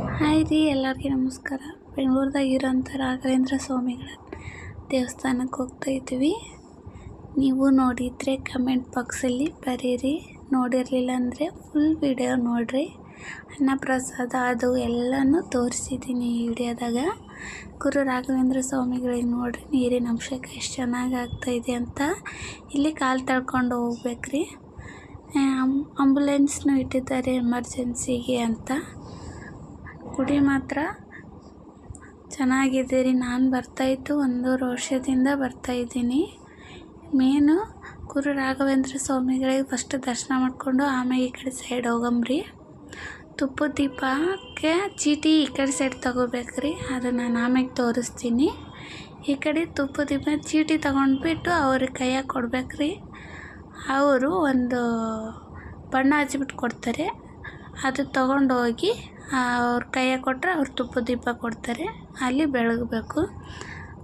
Hi ರೀ, ಎಲ್ಲರಿಗೆ ನಮಸ್ಕಾರ. ಬೆಂಗಳೂರದಾಗ ಇರೋಂಥ ರಾಘವೇಂದ್ರ ಸ್ವಾಮಿಗಳ ದೇವಸ್ಥಾನಕ್ಕೆ ಹೋಗ್ತಾ ಇದ್ದೀವಿ ನೀವು ನೋಡಿದರೆ ಕಮೆಂಟ್ ಬಾಕ್ಸಲ್ಲಿ ಬರೀರಿ, ನೋಡಿರಲಿಲ್ಲ ಅಂದರೆ ಫುಲ್ ವಿಡಿಯೋ ನೋಡಿರಿ. ಅನ್ನಪ್ರಸಾದ, ಅದು ಎಲ್ಲನೂ ತೋರಿಸಿದ್ದೀನಿ ಈ ವಿಡಿಯೋದಾಗ. ಗುರು ರಾಘವೇಂದ್ರ ಸ್ವಾಮಿಗಳಿಗೆ ನೋಡಿರಿ, ನೀರಿನ ಅಂಶಕ್ಕೆ ಎಷ್ಟು ಚೆನ್ನಾಗಿ ಆಗ್ತಾಯಿದೆ ಅಂತ. ಇಲ್ಲಿ ಕಾಲು ತಳ್ಕೊಂಡು ಹೋಗ್ಬೇಕ್ರಿ. ಆಂಬುಲೆನ್ಸ್ನೂ ಇಟ್ಟಿದ್ದಾರೆ, ಎಮರ್ಜೆನ್ಸಿಗೆ ಅಂತ. ಗುಡಿ ಮಾತ್ರ. ಚೆನ್ನಾಗಿದೆ ರೀ ನಾನು ಬರ್ತಾಯಿತ್ತು ಒಂದೂವರೆ ವರ್ಷದಿಂದ ಬರ್ತಾಯಿದ್ದೀನಿ ಮೇನು, ಗುರು ರಾಘವೇಂದ್ರ ಸ್ವಾಮಿಗಳಿಗೆ ಫಸ್ಟ್ ದರ್ಶನ ಮಾಡಿಕೊಂಡು ಆಮೇಲೆ ಈ ಕಡೆ ಸೈಡ್ ಹೋಗಂಬ್ರಿ. ತುಪ್ಪದ ದೀಪಕ್ಕೆ ಚೀಟಿ ಈ ಕಡೆ ಸೈಡ್ ತೊಗೋಬೇಕ್ರಿ. ಅದು ನಾನು ಆಮೇಲೆ ತೋರಿಸ್ತೀನಿ. ಈ ಕಡೆ ತುಪ್ಪದೀಪ ಚೀಟಿ ತೊಗೊಂಡ್ಬಿಟ್ಟು ಅವ್ರಿಗೆ ಕೈಯಾಗ ಕೊಡ್ಬೇಕ್ರಿ. ಅವರು ಒಂದು ಬಣ್ಣ ಹಚ್ಚಿಬಿಟ್ಟು ಕೊಡ್ತಾರೆ. ಅದು ಹೋಗಿ ಅವ್ರ ಕೈಯಾಗ ಕೊಟ್ಟರೆ ಅವ್ರು ತುಪ್ಪ ದೀಪ ಕೊಡ್ತಾರೆ. ಅಲ್ಲಿ ಬೆಳಗಬೇಕು.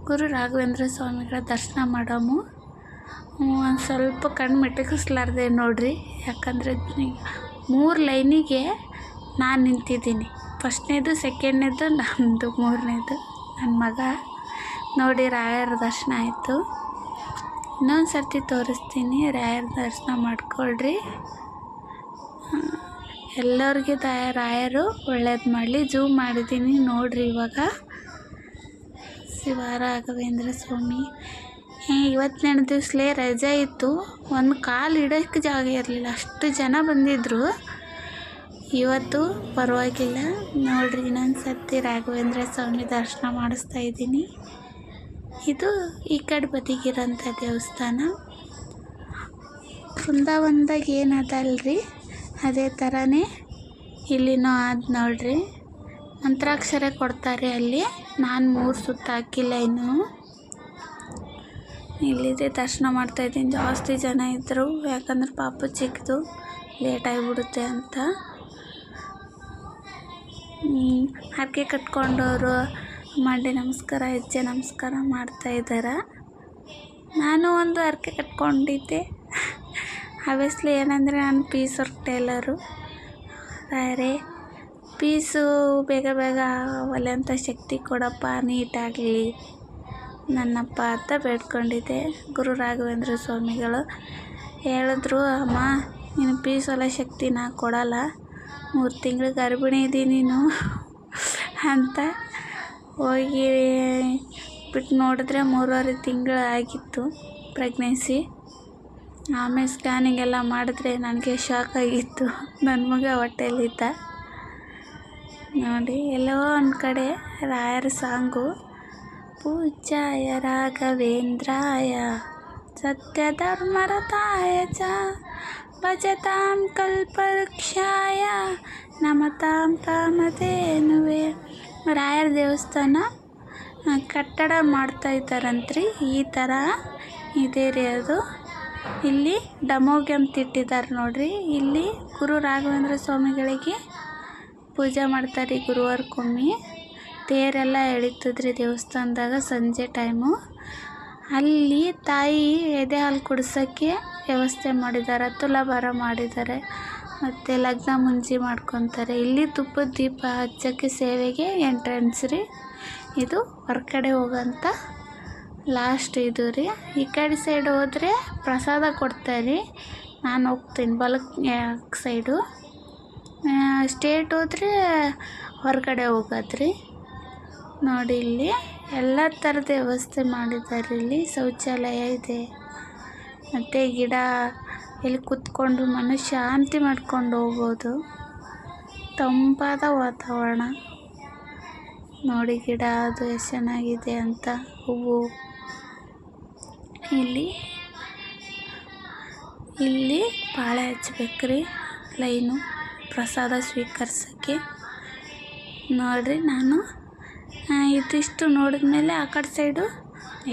ಗುರು ರಾಘವೇಂದ್ರ ಸ್ವಾಮಿಗಳ ದರ್ಶನ ಮಾಡಮು. ಒಂದು ಸ್ವಲ್ಪ ಕಣ್ಣು ಮೆಟಕಿಸ್ಲಾರ್ದೆ ನೋಡಿರಿ. ಯಾಕಂದರೆ ಮೂರು ಲೈನಿಗೆ ನಾನು ನಿಂತಿದ್ದೀನಿ. ಫಸ್ಟ್ನೇದು, ಸೆಕೆಂಡ್ನೇದು ನಂದು ಮೂರನೇದು. ನನ್ನ ಮಗ ನೋಡಿ ರಾಯರ ದರ್ಶನ ಆಯಿತು. ಇನ್ನೊಂದು ಸರ್ತಿ ತೋರಿಸ್ತೀನಿ, ರಾಯರ ದರ್ಶನ ಮಾಡ್ಕೊಳ್ರಿ. ಎಲ್ಲರಿಗೆ ತಯಾರಾಯರು ರಾಯರು ಒಳ್ಳೇದು ಮಾಡಲಿ. ಜೂಮ್ ಮಾಡಿದ್ದೀನಿ ನೋಡಿರಿ ಇವಾಗ. ಶಿವ ರಾಘವೇಂದ್ರ ಸ್ವಾಮಿ. ಇವತ್ತಿನ ದಿವಸಲೇ ರಜೆ ಇತ್ತು. ಒಂದು ಕಾಲು ಇಡೋಕ್ಕೆ ಜಾಗ ಇರಲಿಲ್ಲ. ಅಷ್ಟು ಜನ ಬಂದಿದ್ದರು ಇವತ್ತು ಪರವಾಗಿಲ್ಲ. ನೋಡ್ರಿ ಇನ್ನೊಂದು ಸತಿ ರಾಘವೇಂದ್ರ ಸ್ವಾಮಿ ದರ್ಶನ ಮಾಡಿಸ್ತಾ ಇದ್ದೀನಿ. ಇದು ಈ ಕಡೆ ಬದಿಗಿರೋಂಥ ದೇವಸ್ಥಾನ. ಬೃಂದಾವನದಾಗ ಏನದಲ್ರಿ ಅದೇ ಥರನೇ ಇಲ್ಲಿನೂ ಆದ್ ನೋಡ್ರಿ. ಮಂತ್ರಾಕ್ಷರ ಕೊಡ್ತಾರೆ ಅಲ್ಲಿ. ನಾನು ಮೂರು ಸುತ್ತ ಹಾಕಿಲ್ಲ ಇನ್ನೂ. ಇಲ್ಲಿದೆ ದರ್ಶನ ಮಾಡ್ತಾಯಿದ್ದೀನಿ ಜಾಸ್ತಿ ಜನ ಇದ್ದರು ಯಾಕಂದ್ರೆ ಪಾಪ ಚಿಕ್ಕದು ಲೇಟ್ ಆಗಿಬಿಡುತ್ತೆ ಅಂತ. ಹರಕೆ ಕಟ್ಕೊಂಡವರು ಮಾಡಿ ನಮಸ್ಕಾರ, ಹೆಜ್ಜೆ ನಮಸ್ಕಾರ ಮಾಡ್ತಾಯಿದ್ದಾರೆ ನಾನು ಒಂದು ಹರಕೆ ಕಟ್ಕೊಂಡಿದ್ದೆ. ಆಬ್ವಿಯಸ್ಲಿ ಏನಂದರೆ ನಾನು ಪೀಸ್ ವರ್ಕ್ ಟೇಲರು. ಆದರೆ ಪೀಸು ಬೇಗ ಬೇಗ ಹೊಲಿಯೋಂಥ ಶಕ್ತಿ ಕೊಡಪ್ಪ ನೀಟಾಗಲಿ ನನ್ನಪ್ಪ ಅಂತ ಬೇಡ್ಕೊಂಡಿದ್ದೆ. ಗುರು ರಾಘವೇಂದ್ರ ಸ್ವಾಮಿಗಳು ಹೇಳಿದ್ರು, ಅಮ್ಮ, ನೀನು ಪೀಸ್ ಒಲೆ ಶಕ್ತಿ ನಾ ಕೊಡಲ್ಲ. ಮೂರು ತಿಂಗಳು ಗರ್ಭಿಣಿ ಇದ್ದೀನಿ ನೀನು. ಅಂತ ಹೋಗಿ ಬಿಟ್ಟು ನೋಡಿದ್ರೆ ಮೂರುವರೆ ತಿಂಗಳು ಆಗಿತ್ತು ಪ್ರೆಗ್ನೆನ್ಸಿ ಆಮೇಲೆ ಸ್ಕ್ಯಾನಿಂಗ್ ಎಲ್ಲ ಮಾಡಿದ್ರೆ ನನಗೆ ಶಾಕ್ ಆಗಿತ್ತು. ನನ್ನ ಮಗ ಹೊಟ್ಟೆಯಲ್ಲಿದ್ದ. ನೋಡಿ, ಎಲ್ಲೋ ಒಂದು ಕಡೆ ರಾಯರ ಸಾಂಗು. ಪೂಜಾಯ ರಾಘವೇಂದ್ರಾಯ, ಸತ್ಯ ಧರ್ಮರತಾಯ ಚ, ಭಜತಾಂ ಕಲ್ಪವೃಕ್ಷಾಯ ನಮತಾಂ ಕಾಮಧೇನುವೆ. ರಾಯರ ದೇವಸ್ಥಾನ ಕಟ್ಟಡ ಮಾಡ್ತಾ ಇದ್ದಾರಂತ್ರಿ. ಈ ಥರ ಇದೆ ರೀ ಅದು. ಇಲ್ಲಿ ಡಮೋಗೆ ಅಂತ ಇಟ್ಟಿದ್ದಾರೆ ನೋಡ್ರಿ. ಇಲ್ಲಿ ಗುರು ರಾಘವೇಂದ್ರ ಸ್ವಾಮಿಗಳಿಗೆ ಪೂಜೆ ಮಾಡ್ತಾರೆ ರೀ ಗುರುವಾರಕ್ಕೊಮ್ಮೆ. ತೇರೆಲ್ಲ ಎಳಿತದ್ರಿ ದೇವಸ್ಥಾನದಾಗ ಸಂಜೆ ಟೈಮು ಅಲ್ಲಿ ತಾಯಿ ಎದೆ ಹಾಲು ಕುಡ್ಸೋಕ್ಕೆ ವ್ಯವಸ್ಥೆ ಮಾಡಿದ್ದಾರೆ, ತುಲಾಭಾರ ಮಾಡಿದ್ದಾರೆ, ಮತ್ತು ಲಗ್ನ ಮುಂಜಿ ಮಾಡ್ಕೊತಾರೆ. ಇಲ್ಲಿ ತುಪ್ಪದ ದೀಪ ಹಚ್ಚೋಕ್ಕೆ ಸೇವೆಗೆ ಎಂಟ್ರೆನ್ಸ್ ರೀ. ಇದು ಹೊರ್ಗಡೆ ಹೋಗೋಂಥ ಲಾಸ್ಟ್ ಇದು ರೀ. ಈ ಕಡೆ ಸೈಡ್ ಹೋದರೆ ಪ್ರಸಾದ ಕೊಡ್ತಾರೆ ನಾನು ಹೋಗ್ತೀನಿ ಬಲ ಸೈಡು ಸ್ಟೇಟ್ ಹೋದ್ರೆ ಹೊರಗಡೆ ಹೋಗೋದ್ರಿ. ನೋಡಿ ಇಲ್ಲಿ ಎಲ್ಲ ಥರದ ವ್ಯವಸ್ಥೆ ಮಾಡಿದ್ದಾರೆ ಇಲ್ಲಿ. ಶೌಚಾಲಯ ಇದೆ. ಮತ್ತು ಗಿಡ ಇಲ್ಲಿ ಕೂತ್ಕೊಂಡು ಮನಸ್ಸು ಶಾಂತಿ ಮಾಡ್ಕೊಂಡು ಹೋಗ್ಬೋದು. ತಂಪಾದ ವಾತಾವರಣ. ನೋಡಿ ಗಿಡ ಅದು ಎಷ್ಟು ಚೆನ್ನಾಗಿದೆ ಅಂತ. ಹೂವು. ಇಲ್ಲಿ ಇಲ್ಲಿ ಪಾಳೆ ಹಚ್ಬೇಕ್ರಿ, ಲೈನು ಪ್ರಸಾದ ಸ್ವೀಕರಿಸೋಕ್ಕೆ. ನೋಡಿರಿ ನಾನು ಇದಿಷ್ಟು ನೋಡಿದ್ಮೇಲೆ ಆ ಕಡೆ ಸೈಡು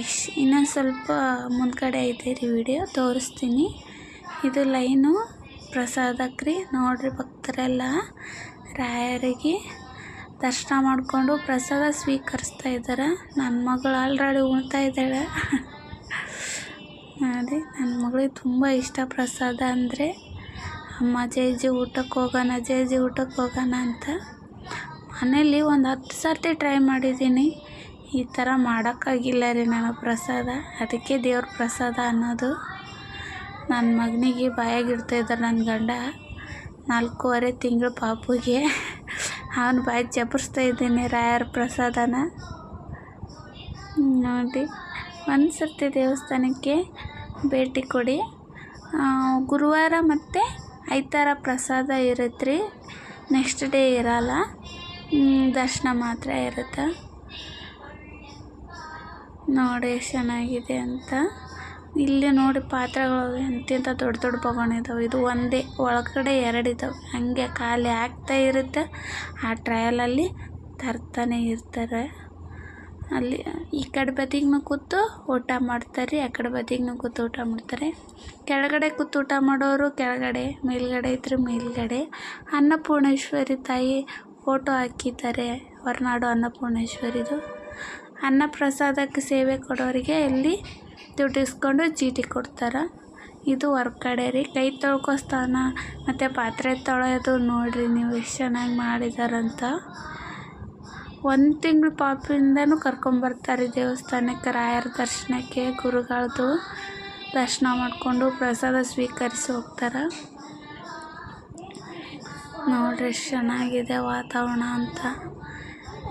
ಇಶ್ ಇನ್ನೊಂದು ಸ್ವಲ್ಪ ಮುಂದ್ಗಡೆ ಐತೆ ರೀ ವಿಡಿಯೋ, ತೋರಿಸ್ತೀನಿ. ಇದು ಲೈನು ಪ್ರಸಾದಕ್ಕೆ ರೀ ನೋಡಿರಿ ಭಕ್ತರೆಲ್ಲ ರಾಯರಿಗೆ ದರ್ಶನ ಮಾಡಿಕೊಂಡು ಪ್ರಸಾದ ಸ್ವೀಕರಿಸ್ತಾ ಇದ್ದಾರೆ ನನ್ನ ಮಗಳು ಆಲ್ರೆಡಿ ಉಣ್ತಾ ಇದ್ದಾಳೆ. ನೋಡಿ ನನ್ನ ಮಗಳಿಗೆ ತುಂಬ ಇಷ್ಟ ಪ್ರಸಾದ ಅಂದರೆ, ಅಮ್ಮ ಜೇಜಿ ಊಟಕ್ಕೆ ಹೋಗೋಣ ಜೇಜಿ ಊಟಕ್ಕೆ ಹೋಗೋಣ ಅಂತ. ಮನೇಲಿ ಒಂದು ಹತ್ತು ಸರ್ತಿ ಟ್ರೈ ಮಾಡಿದ್ದೀನಿ. ಈ ಥರ ಮಾಡೋಕ್ಕಾಗಿಲ್ಲ ರೀ ನನಗೆ ಪ್ರಸಾದ. ಅದಕ್ಕೆ ದೇವ್ರ ಪ್ರಸಾದ ಅನ್ನೋದು ನನ್ನ ಮಗನಿಗೆ ಬಾಯಾಗ ಇಡ್ತಾಯಿದ್ದಾರೆ ನನ್ನ ಗಂಡ. ನಾಲ್ಕೂವರೆ ತಿಂಗಳು ಪಾಪುಗೆ. ಅವನು ಬಾಯಿ ಜಬರ್ಸ್ತಾ ಇದ್ದೀನಿ ರಾಯರ ಪ್ರಸಾದನ. ನೋಡಿ. ಒಂದು ಸರ್ತಿ ದೇವಸ್ಥಾನಕ್ಕೆ ಭೇಟಿ ಕೊಡಿ. ಗುರುವಾರ ಮತ್ತು ಐತಾರ ಪ್ರಸಾದ ಇರುತ್ತೆ ರೀ ನೆಕ್ಸ್ಟ್ ಡೇ ಇರಲ್ಲ ದರ್ಶನ ಮಾತ್ರ ಇರುತ್ತೆ. ನೋಡಿ, ಚೆನ್ನಾಗಿದೆ ಅಂತ. ಇಲ್ಲಿ ನೋಡಿ, ಪಾತ್ರೆಗಳು ಎಂತೆಂಥ ದೊಡ್ಡ ದೊಡ್ಡ ಬೊಗಣೆ ಇದಾವೆ. ಇದು ಒಂದೇ, ಒಳಗಡೆ ಎರಡು ಇದ್ದಾವೆ ಹಾಗೆ ಖಾಲಿ ಆಗ್ತಾ ಇರುತ್ತೆ. ಆ ಟ್ರಯಲಲ್ಲಿ ತರ್ತಾನೆ ಇರ್ತಾರೆ. ಅಲ್ಲಿ, ಈ ಕಡೆ ಬದಿಗೂ ಕೂತು ಊಟ ಮಾಡ್ತಾರೆ, ಆ ಕಡೆ ಬದಿಗೂ ಕೂತು ಊಟ ಮಾಡ್ತಾರೆ. ಕೆಳಗಡೆ ಕೂತು ಊಟ ಮಾಡೋರು ಕೆಳಗಡೆ, ಮೇಲ್ಗಡೆ ಇದ್ದರೆ ಮೇಲ್ಗಡೆ. ಅನ್ನಪೂರ್ಣೇಶ್ವರಿ ತಾಯಿ ಫೋಟೋ ಹಾಕಿದ್ದಾರೆ, ಹೊರನಾಡು ಅನ್ನಪೂರ್ಣೇಶ್ವರಿದು. ಅನ್ನ ಪ್ರಸಾದಕ್ಕೆ ಸೇವೆ ಕೊಡೋರಿಗೆ ಇಲ್ಲಿ ದುಡ್ಡು ಇಸ್ಕೊಂಡು ಚೀಟಿ ಕೊಡ್ತಾರೆ? ಇದು ಹೊರ್ಗಡೆ ರೀ, ಕೈ ತೊಳ್ಕೋ ಸ್ಥಾನ, ಮತ್ತು ಪಾತ್ರೆ ತೊಳೆಯೋದು ನೋಡಿರಿ, ನೀವು ಎಷ್ಟು ಚೆನ್ನಾಗಿ ಮಾಡಿದಾರಂತ. ಒಂದು ತಿಂಗಳು ಪಾಪಿಂದನೂ ಕರ್ಕೊಂಬರ್ತಾರೆ ದೇವಸ್ಥಾನಕ್ಕೆ, ರಾಯರ ದರ್ಶನಕ್ಕೆ ಗುರುಗಳದ್ದು ದರ್ಶನ ಮಾಡಿಕೊಂಡು ಪ್ರಸಾದ ಸ್ವೀಕರಿಸಿ ಹೋಗ್ತಾರೆ. ನೋಡ್ರಿ ಚೆನ್ನಾಗಿದೆ ವಾತಾವರಣ ಅಂತ.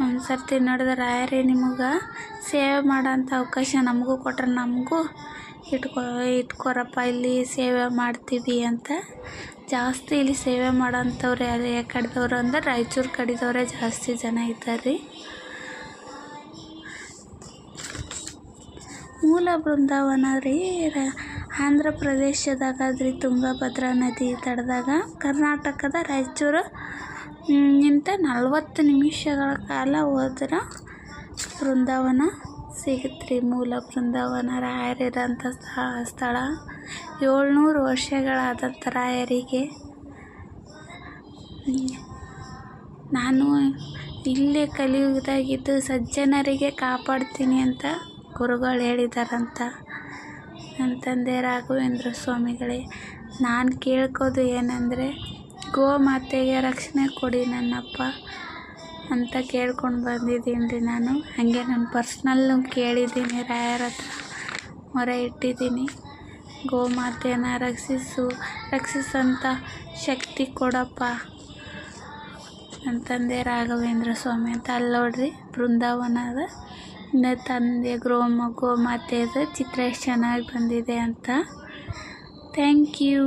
ಒಂದು ಸರ್ತಿ ನೋಡಿದ್ರೆ ರಾಯರೇ, ನಿಮಗೆ ಸೇವೆ ಮಾಡೋಂಥ ಅವಕಾಶ ನಮಗೂ ಕೊಟ್ರೆ ನಮಗೂ ಇಟ್ಕೊ, ಇಟ್ಕೊರಪ್ಪ, ಇಲ್ಲಿ ಸೇವೆ ಮಾಡ್ತೀವಿ ಅಂತ ಜಾಸ್ತಿ ಇಲ್ಲಿ ಸೇವೆ ಮಾಡೋಂಥವ್ರು ಯಾರು ಯಾವ ಕಡೆದವ್ರು ಅಂದ್ರೆ ರಾಯಚೂರು ಕಡಿದವರೇ ಜಾಸ್ತಿ ಜನ ಇದ್ದಾರೆ. ರೀ ಮೂಲ ಬೃಂದಾವನ ರೀ ಆಂಧ್ರ ಪ್ರದೇಶದಾಗ ಅದ್ರಿ ತುಂಗಭದ್ರಾ ನದಿ ತಡದಾಗ ಕರ್ನಾಟಕದ ರಾಯಚೂರು ನಿಂತ ನಲ್ವತ್ತು ನಿಮಿಷಗಳ ಕಾಲ ಹೋದ್ರೆ ಬೃಂದಾವನ. ಸಿಗುತ್ತೆ ಮೂಲ ಬೃಂದಾವನ ರಾಯರಿರೋಂಥ ಸ್ಥ- ಸ್ಥಳ ಏಳ್ನೂರು ವರ್ಷಗಳಾದಂಥ ರಾಯರಿಗೆ. ನಾನು ಇಲ್ಲೇ ಕಲಿಯುವುದಾಗಿದ್ದು ಸಜ್ಜನರಿಗೆ ಕಾಪಾಡ್ತೀನಿ ಅಂತ ಗುರುಗಳು ಹೇಳಿದಾರಂತ ನನ್ನ ತಂದೆ ರಾಘವೇಂದ್ರ ಸ್ವಾಮಿಗಳೇ, ನಾನು ಕೇಳ್ಕೋದು ಏನಂದರೆ ಗೋಮಾತೆಗೆ ರಕ್ಷಣೆ ಕೊಡಿ ನನ್ನಪ್ಪ ಅಂತ ಕೇಳ್ಕೊಂಡು ಬಂದಿದ್ದೀನಿ ರೀ ನಾನು. ಹಾಗೆ ನಾನು ಪರ್ಸ್ನಲ್ಲು ಕೇಳಿದ್ದೀನಿ, ರಾಯರ ಹತ್ರ ಮೊರೆ ಇಟ್ಟಿದ್ದೀನಿ. ಗೋಮಾತೆಯನ್ನು ರಕ್ಷಿಸು ರಕ್ಷಿಸಂಥ ಶಕ್ತಿ ಕೊಡಪ್ಪ ಅಂತಂದೆ ತಂದೆ ರಾಘವೇಂದ್ರ ಸ್ವಾಮಿ ಅಂತ. ಅಲ್ಲಿ ನೋಡ್ರಿ, ಬೃಂದಾವನದ ಇನ್ನು ತಂದೆ ಗ್ರೋಮ ಗೋಮಾತೆದು ಚಿತ್ರ ಎಷ್ಟು ಚೆನ್ನಾಗಿ ಬಂದಿದೆ ಅಂತ. Thank you